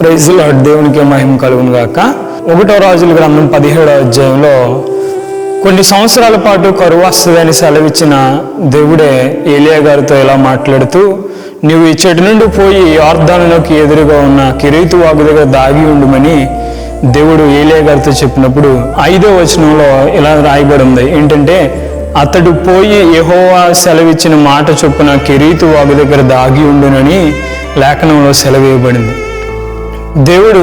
Praise lord దేవునికి మహిమ కలుగును గాక. ఒకటో రాజుల గ్రంథం పదిహేడో అధ్యాయంలో కొన్ని సంవత్సరాల పాటు కరువు వస్తుందని సెలవిచ్చిన దేవుడే ఏలియా గారితో ఇలా మాట్లాడుతూ నువ్వు ఈ చెట్టు నుండి పోయి ఆర్ధానులోకి ఎదురుగా ఉన్న కిరీతు వాగు దగ్గర దాగి ఉండుమని దేవుడు ఏలియా గారితో చెప్పినప్పుడు ఐదో వచనంలో ఇలా రాయబడి ఉంది. ఏంటంటే అతడు పోయి యహోవా సెలవిచ్చిన మాట చొప్పున కిరీతు వాగు దగ్గర దాగి ఉండునని లేఖనంలో సెలవేయబడింది. దేవుడు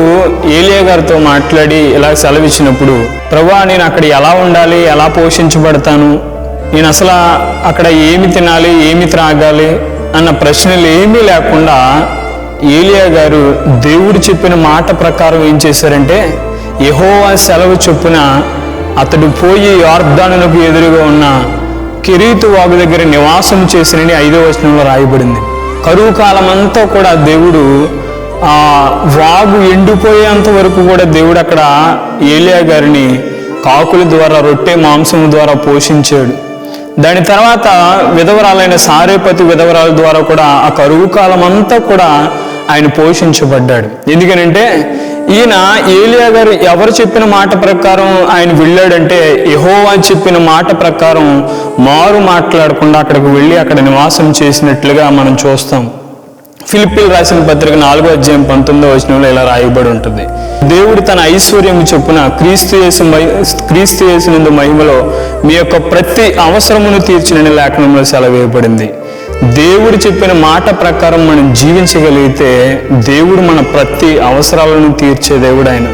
ఏలియా గారితో మాట్లాడి ఇలా సెలవిచ్చినప్పుడు ప్రభా నేను అక్కడ ఎలా ఉండాలి? ఎలా పోషించబడతాను? నేను అసలు అక్కడ ఏమి తినాలి? ఏమి త్రాగాలి? అన్న ప్రశ్నలు ఏమీ లేకుండా ఏలియా గారు దేవుడు చెప్పిన మాట ప్రకారం ఏం చేశారంటే యహోవా సెలవు చొప్పున అతడు పోయి యార్దానులకు ఎదురుగా ఉన్న కిరీతు వాగు దగ్గర నివాసం చేసినని ఐదో వచనంలో రాయబడింది. కరువు కాలమంతా కూడా దేవుడు ఆ వాగు ఎండిపోయేంత వరకు కూడా దేవుడు అక్కడ ఏలియా గారిని కాకుల ద్వారా రొట్టె మాంసం ద్వారా పోషించాడు. దాని తర్వాత విధవరాలైన సారేపతి విధవరాల ద్వారా కూడా ఆ కరువు కాలం అంతా కూడా ఆయన పోషించబడ్డాడు. ఎందుకనంటే ఈయన ఏలియా గారు ఎవరు చెప్పిన మాట ప్రకారం ఆయన వెళ్ళాడంటే యహోవా చెప్పిన మాట ప్రకారం మారు మాట్లాడకుండా అక్కడికి వెళ్ళి అక్కడ నివాసం చేసినట్లుగా మనం చూస్తాం. ఫిలిపిల్ రాసిన పత్రిక నాలుగో అధ్యాయం పంతొమ్మిదో వచనంలో ఇలా రాయబడి ఉంటుంది. దేవుడు తన ఐశ్వర్యం చొప్పున క్రీస్తు యేసు మహి- క్రీస్తు యేసునందు మహిమలో మీ యొక్క ప్రతి అవసరమును తీర్చిన లేఖనంలో సెలవేయబడింది. దేవుడు చెప్పిన మాట ప్రకారం మనం జీవించగలిగితే దేవుడు మన ప్రతి అవసరాలను తీర్చే దేవుడు ఆయన.